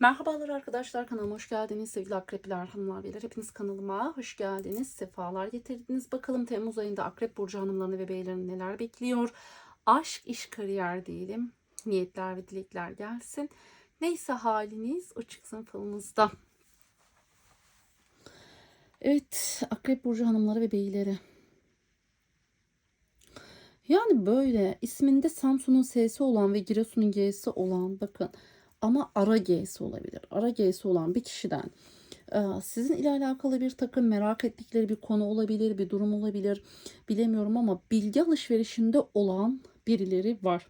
Merhabalar arkadaşlar kanalıma hoş geldiniz. Sevgili akrepler hanımlar beyler hepiniz kanalıma hoş geldiniz. Sefalar getirdiniz. Bakalım Temmuz ayında akrep burcu hanımlarını ve beylerini neler bekliyor? Aşk iş kariyer diyelim. Niyetler ve dilekler gelsin. Neyse haliniz o çıksın falınızda evet akrep burcu hanımları ve beyleri yani böyle isminde Samsun'un S'si olan ve Giresun'un G'si olan bakın ama ara G'si olabilir. Ara G'si olan bir kişiden e, sizin ile alakalı bir takım merak ettikleri bir konu olabilir, bir durum olabilir. Bilemiyorum ama bilgi alışverişinde olan birileri var.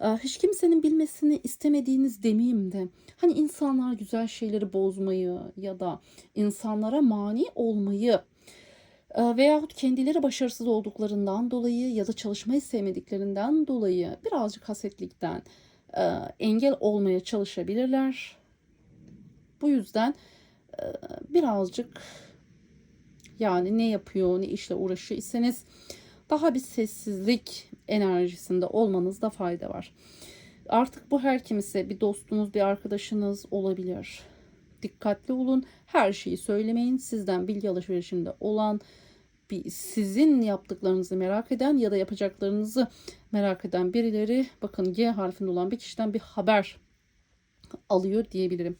E, Hiç kimsenin bilmesini istemediğiniz demeyeyim de hani insanlar güzel şeyleri bozmayı ya da insanlara mani olmayı e, veyahut kendileri başarısız olduklarından dolayı ya da çalışmayı sevmediklerinden dolayı birazcık hasetlikten engel olmaya çalışabilirler. Bu yüzden e, birazcık yani ne yapıyor, ne işle uğraşıyor iseniz daha bir sessizlik enerjisinde olmanızda fayda var. Artık bu her kimse bir dostunuz, bir arkadaşınız olabilir. Dikkatli olun. Her şeyi söylemeyin. Sizden bilgi alışverişinde olan bir sizin yaptıklarınızı merak eden ya da yapacaklarınızı merak eden birileri bakın G harfinde olan bir kişiden bir haber alıyor diyebilirim.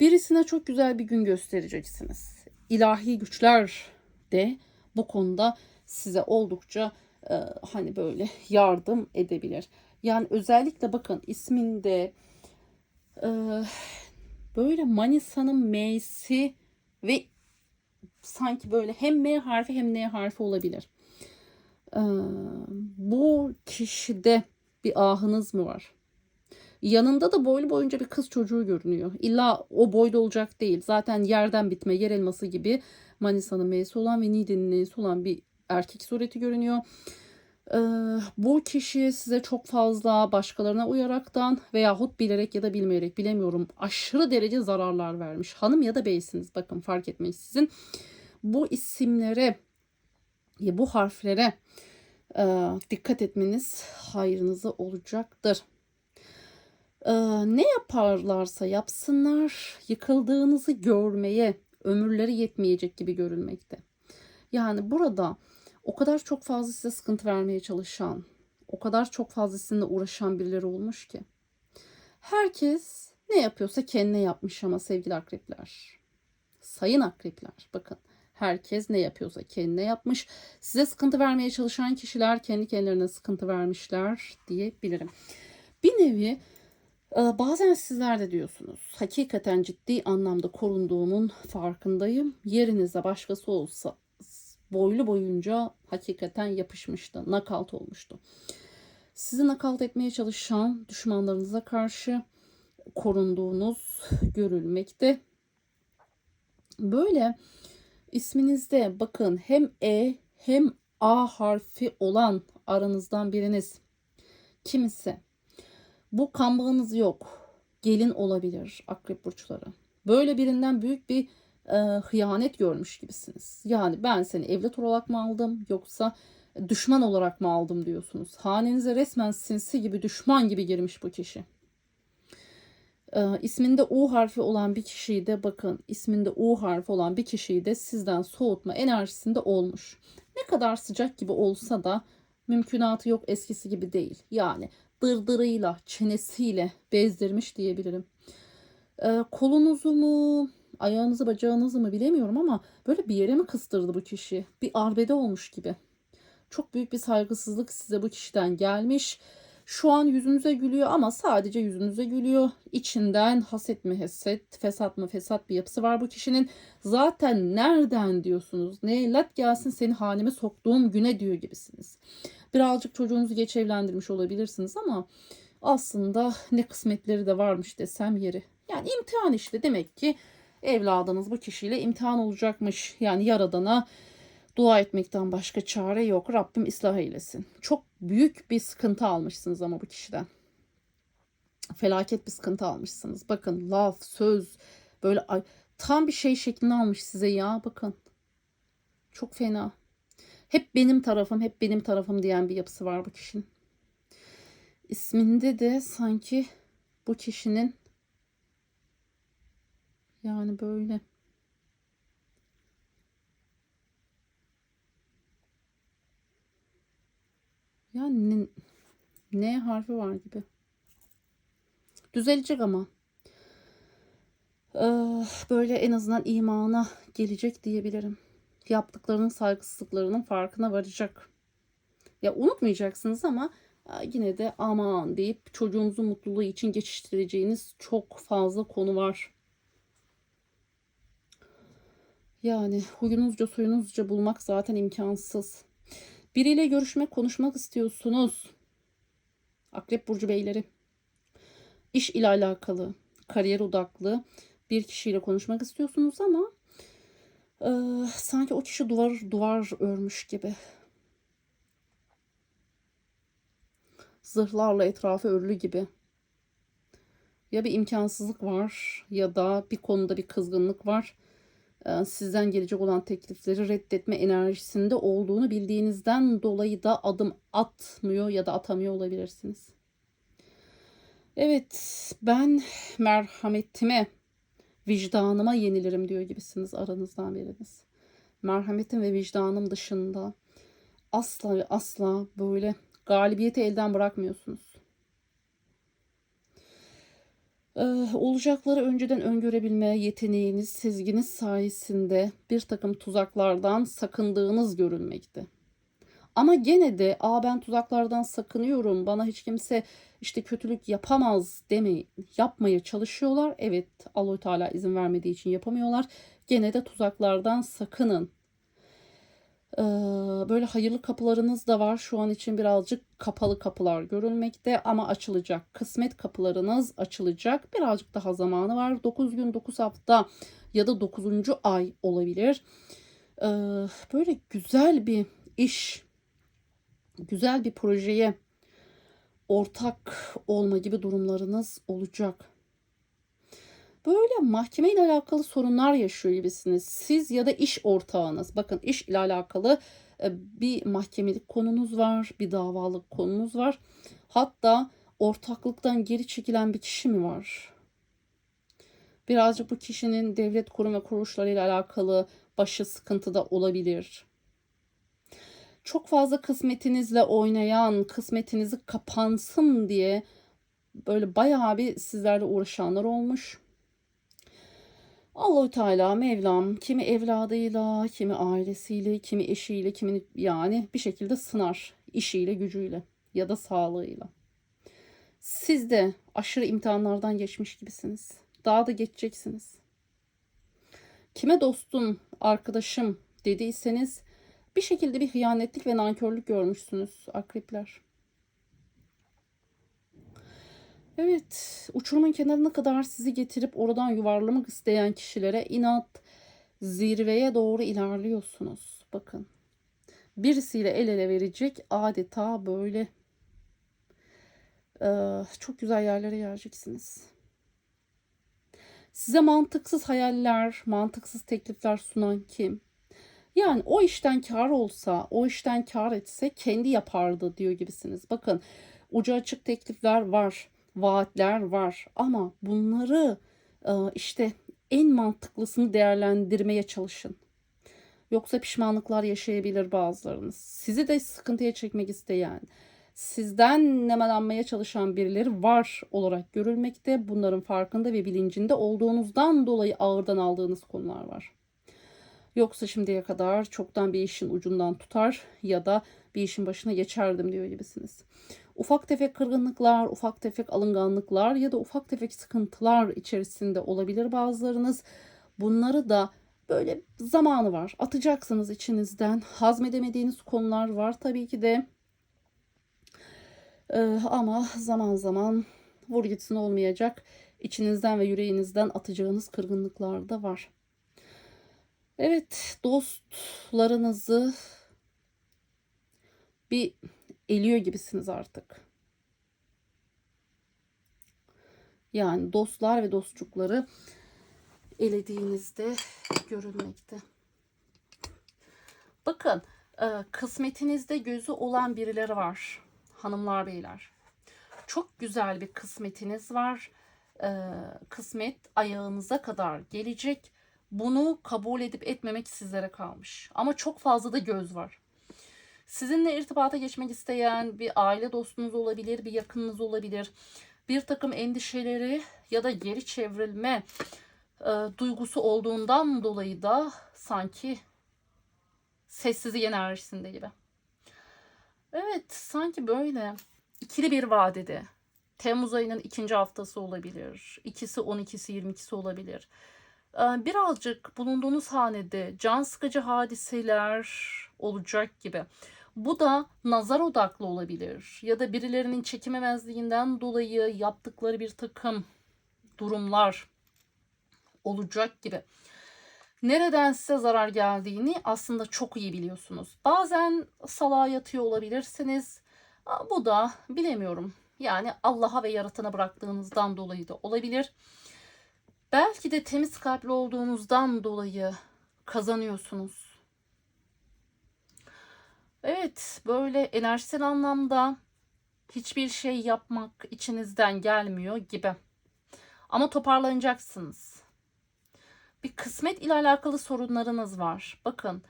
Birisine çok güzel bir gün göstereceksiniz. İlahi güçler de bu konuda size oldukça e, hani böyle yardım edebilir. Yani özellikle bakın isminde e, böyle Manisa'nın M'si ve sanki böyle hem M harfi hem N harfi olabilir. Ee, bu kişide bir ahınız mı var? Yanında da boylu boyunca bir kız çocuğu görünüyor. İlla o boyda olacak değil. Zaten yerden bitme, yer elması gibi Manisa'nın M'si olan ve Niğde'nin N'si olan bir erkek sureti görünüyor. Ee, bu kişi size çok fazla başkalarına uyaraktan veyahut bilerek ya da bilmeyerek bilemiyorum aşırı derece zararlar vermiş. Hanım ya da beysiniz bakın fark etmeyin sizin bu isimlere bu harflere e, dikkat etmeniz hayrınıza olacaktır. E, ne yaparlarsa yapsınlar yıkıldığınızı görmeye ömürleri yetmeyecek gibi görünmekte. Yani burada o kadar çok fazla size sıkıntı vermeye çalışan, o kadar çok fazla sizinle uğraşan birileri olmuş ki. Herkes ne yapıyorsa kendine yapmış ama sevgili akrepler. Sayın akrepler bakın herkes ne yapıyorsa kendine yapmış. Size sıkıntı vermeye çalışan kişiler kendi kendilerine sıkıntı vermişler diyebilirim. Bir nevi e, bazen sizler de diyorsunuz hakikaten ciddi anlamda korunduğumun farkındayım. Yerinizde başkası olsa boylu boyunca hakikaten yapışmıştı, nakalt olmuştu. Sizi nakalt etmeye çalışan düşmanlarınıza karşı korunduğunuz görülmekte. Böyle isminizde bakın hem E hem A harfi olan aranızdan biriniz kimisi bu kan bağınız yok. Gelin olabilir akrep burçları. Böyle birinden büyük bir e, hıyanet görmüş gibisiniz. Yani ben seni evlat olarak mı aldım yoksa düşman olarak mı aldım diyorsunuz. Hanenize resmen sinsi gibi düşman gibi girmiş bu kişi. E, isminde U harfi olan bir kişiyi de bakın isminde U harfi olan bir kişiyi de sizden soğutma enerjisinde olmuş. Ne kadar sıcak gibi olsa da mümkünatı yok eskisi gibi değil. Yani dırdırıyla, çenesiyle bezdirmiş diyebilirim. E, kolunuzu mu, ayağınızı bacağınızı mı bilemiyorum ama böyle bir yere mi kıstırdı bu kişi? Bir arbede olmuş gibi. Çok büyük bir saygısızlık size bu kişiden gelmiş. Şu an yüzünüze gülüyor ama sadece yüzünüze gülüyor. İçinden haset mi haset, fesat mı fesat bir yapısı var bu kişinin. Zaten nereden diyorsunuz? Ne lat gelsin seni haneme soktuğum güne diyor gibisiniz. Birazcık çocuğunuzu geç evlendirmiş olabilirsiniz ama aslında ne kısmetleri de varmış desem yeri. Yani imtihan işte demek ki evladınız bu kişiyle imtihan olacakmış. Yani yaradana dua etmekten başka çare yok. Rabbim ıslah eylesin. Çok büyük bir sıkıntı almışsınız ama bu kişiden. Felaket bir sıkıntı almışsınız. Bakın laf, söz böyle tam bir şey şeklini almış size ya bakın. Çok fena. Hep benim tarafım, hep benim tarafım diyen bir yapısı var bu kişinin. İsminde de sanki bu kişinin Yani böyle. Yani N harfi var gibi. Düzelecek ama. Ee, böyle en azından imana gelecek diyebilirim. Yaptıklarının saygısızlıklarının farkına varacak. Ya unutmayacaksınız ama e, yine de aman deyip çocuğunuzun mutluluğu için geçiştireceğiniz çok fazla konu var. Yani huyunuzca suyunuzca bulmak zaten imkansız. Biriyle görüşmek, konuşmak istiyorsunuz. Akrep Burcu beyleri. İş ile alakalı, kariyer odaklı bir kişiyle konuşmak istiyorsunuz ama e, sanki o kişi duvar duvar örmüş gibi. Zırhlarla etrafı örülü gibi. Ya bir imkansızlık var ya da bir konuda bir kızgınlık var. E, sizden gelecek olan teklifleri reddetme enerjisinde olduğunu bildiğinizden dolayı da adım atmıyor ya da atamıyor olabilirsiniz. Evet, ben merhametime, vicdanıma yenilirim diyor gibisiniz aranızdan biriniz. Merhametim ve vicdanım dışında asla ve asla böyle galibiyeti elden bırakmıyorsunuz. Ee, olacakları önceden öngörebilme yeteneğiniz, sezginiz sayesinde bir takım tuzaklardan sakındığınız görünmekte. Ama gene de Aa, ben tuzaklardan sakınıyorum, bana hiç kimse işte kötülük yapamaz demeyi yapmaya çalışıyorlar. Evet allah Teala izin vermediği için yapamıyorlar. Gene de tuzaklardan sakının. Ee, böyle hayırlı kapılarınız da var. Şu an için birazcık kapalı kapılar görülmekte ama açılacak. Kısmet kapılarınız açılacak. Birazcık daha zamanı var. 9 gün 9 hafta ya da 9. ay olabilir. Ee, böyle güzel bir iş, güzel bir projeye ortak olma gibi durumlarınız olacak. Böyle mahkeme ile alakalı sorunlar yaşıyor gibisiniz. Siz ya da iş ortağınız. Bakın iş ile alakalı e, bir mahkemelik konunuz var, bir davalık konunuz var. Hatta ortaklıktan geri çekilen bir kişi mi var? Birazcık bu kişinin devlet kurum ve kuruluşlarıyla alakalı başı sıkıntıda olabilir. Çok fazla kısmetinizle oynayan, kısmetinizi kapansın diye böyle bayağı bir sizlerle uğraşanlar olmuş. Allahü Teala Mevlam kimi evladıyla, kimi ailesiyle, kimi eşiyle, kimi yani bir şekilde sınar işiyle, gücüyle ya da sağlığıyla. Siz de aşırı imtihanlardan geçmiş gibisiniz. Daha da geçeceksiniz. Kime dostum, arkadaşım dediyseniz bir şekilde bir hıyanetlik ve nankörlük görmüşsünüz akrepler. Evet, uçurumun kenarına kadar sizi getirip oradan yuvarlamak isteyen kişilere inat zirveye doğru ilerliyorsunuz. Bakın. Birisiyle el ele verecek adeta böyle e, çok güzel yerlere geleceksiniz. Size mantıksız hayaller, mantıksız teklifler sunan kim? Yani o işten kar olsa, o işten kar etse kendi yapardı diyor gibisiniz. Bakın ucu açık teklifler var vaatler var ama bunları e, işte en mantıklısını değerlendirmeye çalışın. Yoksa pişmanlıklar yaşayabilir bazılarınız. Sizi de sıkıntıya çekmek isteyen, sizden nemalanmaya çalışan birileri var olarak görülmekte. Bunların farkında ve bilincinde olduğunuzdan dolayı ağırdan aldığınız konular var. Yoksa şimdiye kadar çoktan bir işin ucundan tutar ya da bir işin başına geçerdim diyor gibisiniz. Ufak tefek kırgınlıklar, ufak tefek alınganlıklar ya da ufak tefek sıkıntılar içerisinde olabilir bazılarınız. Bunları da böyle zamanı var. Atacaksınız içinizden. Hazmedemediğiniz konular var tabii ki de. Ee, ama zaman zaman vur gitsin olmayacak. İçinizden ve yüreğinizden atacağınız kırgınlıklar da var. Evet dostlarınızı bir eliyor gibisiniz artık. Yani dostlar ve dostçukları elediğinizde görülmekte. Bakın e, kısmetinizde gözü olan birileri var hanımlar beyler. Çok güzel bir kısmetiniz var. e, kısmet ayağınıza kadar gelecek. Bunu kabul edip etmemek sizlere kalmış. Ama çok fazla da göz var. Sizinle irtibata geçmek isteyen bir aile dostunuz olabilir, bir yakınınız olabilir. Bir takım endişeleri ya da geri çevrilme e, duygusu olduğundan dolayı da sanki sessizlik enerjisinde gibi. Evet, sanki böyle ikili bir vadede. Temmuz ayının ikinci haftası olabilir. İkisi 12'si 22'si olabilir. Ee, Birazcık bulunduğunuz hanede can sıkıcı hadiseler olacak gibi. Bu da nazar odaklı olabilir. Ya da birilerinin çekememezliğinden dolayı yaptıkları bir takım durumlar olacak gibi. Nereden size zarar geldiğini aslında çok iyi biliyorsunuz. Bazen salağa yatıyor olabilirsiniz. Bu da bilemiyorum. Yani Allah'a ve yaratana bıraktığınızdan dolayı da olabilir. Belki de temiz kalpli olduğunuzdan dolayı kazanıyorsunuz. Evet, böyle enerjisel anlamda hiçbir şey yapmak içinizden gelmiyor gibi. Ama toparlanacaksınız. Bir kısmet ile alakalı sorunlarınız var. Bakın,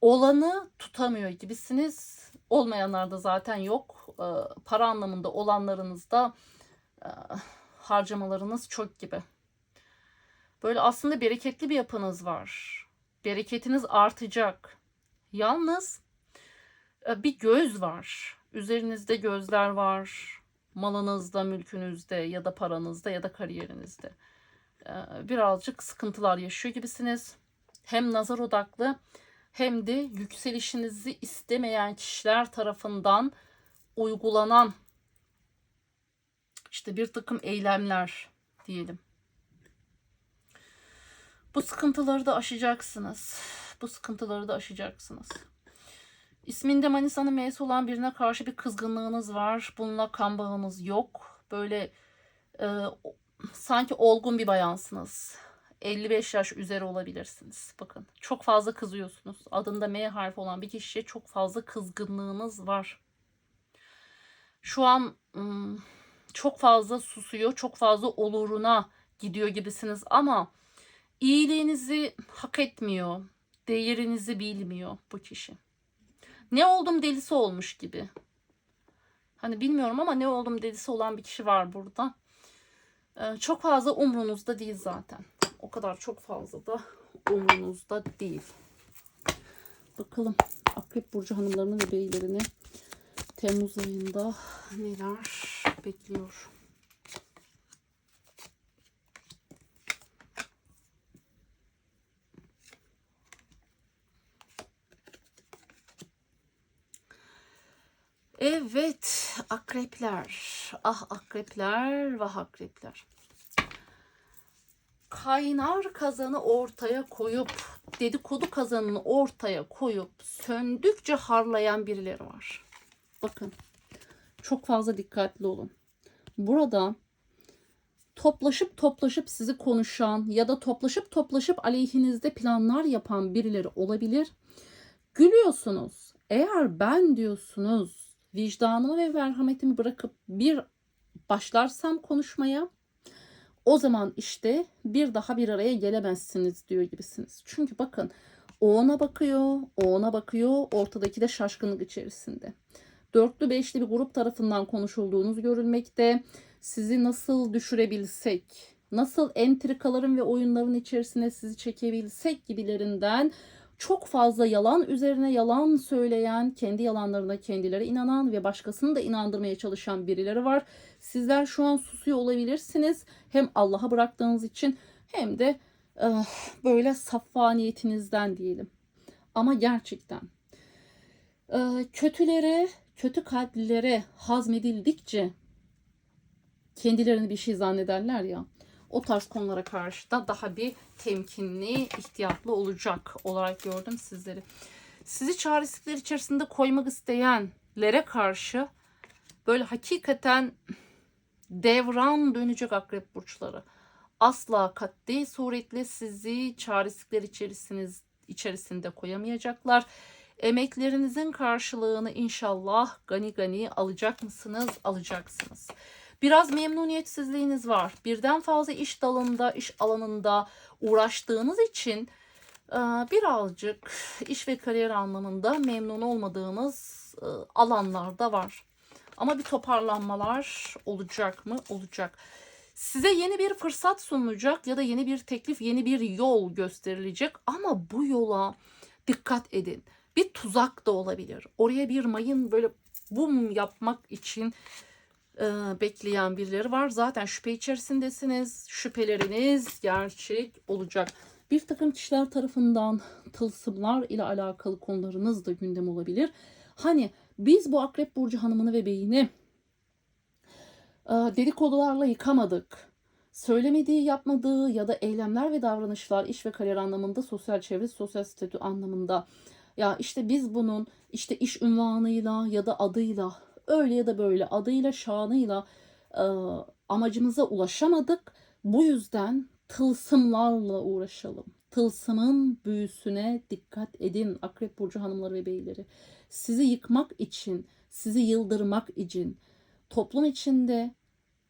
olanı tutamıyor gibisiniz. Olmayanlar da zaten yok. Ee, para anlamında olanlarınızda e, harcamalarınız çok gibi. Böyle aslında bereketli bir yapınız var. Bereketiniz artacak. Yalnız bir göz var. Üzerinizde gözler var. Malınızda, mülkünüzde ya da paranızda ya da kariyerinizde. E, Birazcık sıkıntılar yaşıyor gibisiniz. Hem nazar odaklı hem de yükselişinizi istemeyen kişiler tarafından uygulanan işte bir takım eylemler diyelim. Bu sıkıntıları da aşacaksınız. Bu sıkıntıları da aşacaksınız. İsminde Manisa'nın M'si olan birine karşı bir kızgınlığınız var. Bununla kan bağınız yok. Böyle e, sanki olgun bir bayansınız. 55 yaş üzeri olabilirsiniz. Bakın çok fazla kızıyorsunuz. Adında M harfi olan bir kişiye çok fazla kızgınlığınız var. Şu an çok fazla susuyor. Çok fazla oluruna gidiyor gibisiniz ama iyiliğinizi hak etmiyor. Değerinizi bilmiyor bu kişi. Ne oldum delisi olmuş gibi. Hani bilmiyorum ama ne oldum delisi olan bir kişi var burada. Ee, çok fazla umrunuzda değil zaten. O kadar çok fazla da umrunuzda değil. Bakalım Akrep Burcu hanımlarını ve beylerini Temmuz ayında neler bekliyor? Evet, akrepler. Ah akrepler, vah akrepler. Kaynar kazanı ortaya koyup, dedikodu kazanını ortaya koyup söndükçe harlayan birileri var. Bakın, çok fazla dikkatli olun. Burada toplaşıp toplaşıp sizi konuşan ya da toplaşıp toplaşıp aleyhinizde planlar yapan birileri olabilir. Gülüyorsunuz. Eğer ben diyorsunuz vicdanımı ve merhametimi bırakıp bir başlarsam konuşmaya o zaman işte bir daha bir araya gelemezsiniz diyor gibisiniz. Çünkü bakın o ona bakıyor, o ona bakıyor, ortadaki de şaşkınlık içerisinde. Dörtlü beşli bir grup tarafından konuşulduğunuz görülmekte. Sizi nasıl düşürebilsek, nasıl entrikaların ve oyunların içerisine sizi çekebilsek gibilerinden çok fazla yalan üzerine yalan söyleyen, kendi yalanlarına kendileri inanan ve başkasını da inandırmaya çalışan birileri var. Sizler şu an susuyor olabilirsiniz. Hem Allah'a bıraktığınız için hem de eh, böyle saffaniyetinizden diyelim. Ama gerçekten eh, kötülere, kötü kalplilere hazmedildikçe kendilerini bir şey zannederler ya. O tarz konulara karşı da daha bir temkinli, ihtiyatlı olacak olarak gördüm sizleri. Sizi çaresizlikler içerisinde koymak isteyenlere karşı böyle hakikaten devran dönecek akrep burçları. Asla katli suretle sizi çaresizlikler içerisiniz, içerisinde koyamayacaklar. Emeklerinizin karşılığını inşallah gani gani alacak mısınız? Alacaksınız. Biraz memnuniyetsizliğiniz var. Birden fazla iş dalında, iş alanında uğraştığınız için e, birazcık iş ve kariyer anlamında memnun olmadığımız e, alanlar da var. Ama bir toparlanmalar olacak mı? Olacak. Size yeni bir fırsat sunulacak ya da yeni bir teklif, yeni bir yol gösterilecek ama bu yola dikkat edin. Bir tuzak da olabilir. Oraya bir mayın böyle bum yapmak için e, bekleyen birileri var. Zaten şüphe içerisindesiniz. Şüpheleriniz gerçek olacak. Bir takım kişiler tarafından tılsımlar ile alakalı konularınız da gündem olabilir. Hani biz bu Akrep Burcu hanımını ve beyini e, dedikodularla yıkamadık. Söylemediği, yapmadığı ya da eylemler ve davranışlar iş ve kariyer anlamında, sosyal çevre, sosyal statü anlamında. Ya işte biz bunun işte iş ünvanıyla ya da adıyla öyle ya da böyle adıyla, şanıyla e, amacımıza ulaşamadık. Bu yüzden tılsımlarla uğraşalım. Tılsımın büyüsüne dikkat edin Akrep Burcu hanımları ve beyleri. Sizi yıkmak için, sizi yıldırmak için, toplum içinde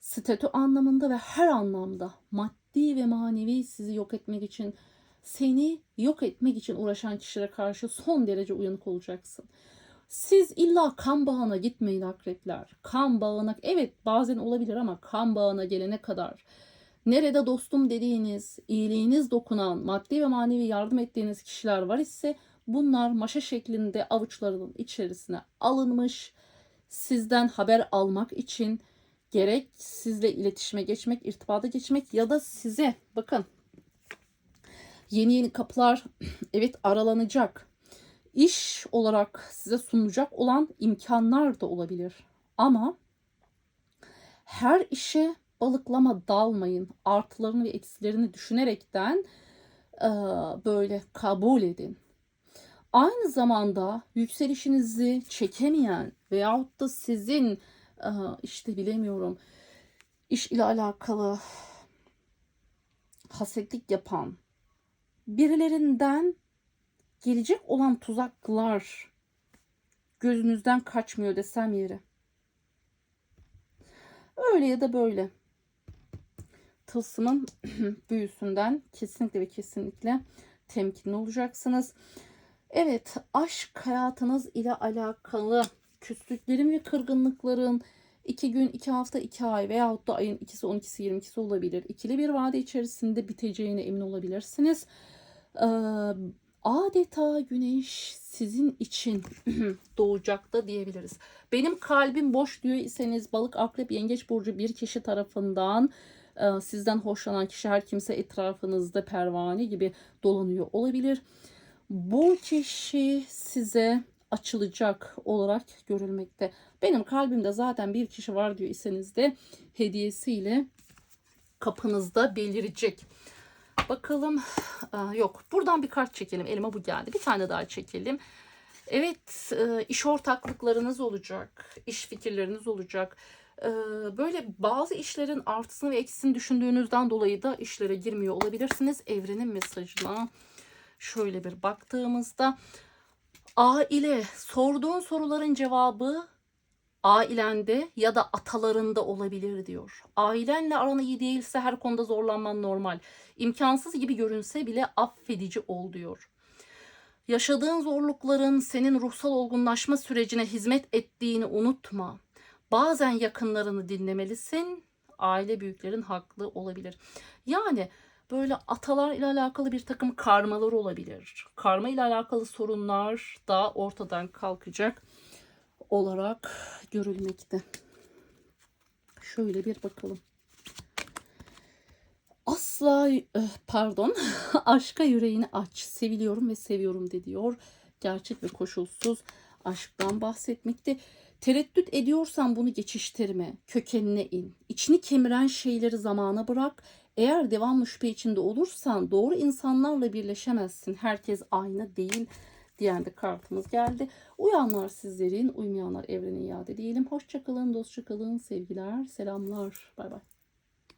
statü anlamında ve her anlamda maddi ve manevi sizi yok etmek için, seni yok etmek için uğraşan kişilere karşı son derece uyanık olacaksın. Siz illa kan bağına gitmeyin akrepler. Kan bağına evet bazen olabilir ama kan bağına gelene kadar nerede dostum dediğiniz, iyiliğiniz dokunan, maddi ve manevi yardım ettiğiniz kişiler var ise bunlar maşa şeklinde avuçlarının içerisine alınmış. Sizden haber almak için gerek sizle iletişime geçmek, irtibata geçmek ya da size bakın yeni yeni kapılar evet aralanacak. İş olarak size sunulacak olan imkanlar da olabilir. Ama her işe balıklama dalmayın. Artılarını ve eksilerini düşünerekten e, böyle kabul edin. Aynı zamanda yükselişinizi çekemeyen veyahut da sizin e, işte bilemiyorum iş ile alakalı hasetlik yapan birilerinden gelecek olan tuzaklar gözünüzden kaçmıyor desem yeri. Öyle ya da böyle. Tılsımın büyüsünden kesinlikle ve kesinlikle temkinli olacaksınız. Evet, aşk hayatınız ile alakalı küslüklerin ve kırgınlıkların 2 gün, 2 hafta, 2 ay veyahut da ayın ikisi, 12'si, 22'si olabilir. İkili bir vade içerisinde biteceğine emin olabilirsiniz. Ee, adeta güneş sizin için doğacak da diyebiliriz. Benim kalbim boş diyor iseniz balık, akrep, yengeç burcu bir kişi tarafından e, sizden hoşlanan kişi her kimse etrafınızda pervane gibi dolanıyor olabilir. Bu kişi size açılacak olarak görülmekte. Benim kalbimde zaten bir kişi var diyor iseniz de hediyesiyle kapınızda belirecek. Bakalım. Aa, yok. Buradan bir kart çekelim. Elime bu geldi. Bir tane daha çekelim. Evet. E, iş ortaklıklarınız olacak. iş fikirleriniz olacak. E, böyle bazı işlerin artısını ve eksisini düşündüğünüzden dolayı da işlere girmiyor olabilirsiniz. Evrenin mesajına şöyle bir baktığımızda aile sorduğun soruların cevabı ailende ya da atalarında olabilir diyor. Ailenle aran iyi değilse her konuda zorlanman normal. İmkansız gibi görünse bile affedici ol diyor. Yaşadığın zorlukların senin ruhsal olgunlaşma sürecine hizmet ettiğini unutma. Bazen yakınlarını dinlemelisin. Aile büyüklerin haklı olabilir. Yani böyle atalar ile alakalı bir takım karmalar olabilir. Karma ile alakalı sorunlar da ortadan kalkacak olarak görülmekte. Şöyle bir bakalım. Asla eh, pardon aşka yüreğini aç. Seviliyorum ve seviyorum de diyor. Gerçek ve koşulsuz aşktan bahsetmekte. Tereddüt ediyorsan bunu geçiştirme. Kökenine in. İçini kemiren şeyleri zamana bırak. Eğer devamlı şüphe içinde olursan doğru insanlarla birleşemezsin. Herkes aynı değil diyen de kartımız geldi. Uyanlar sizlerin, uymayanlar evrene iade diyelim. Hoşçakalın, dostça kalın, sevgiler, selamlar. Bay bay.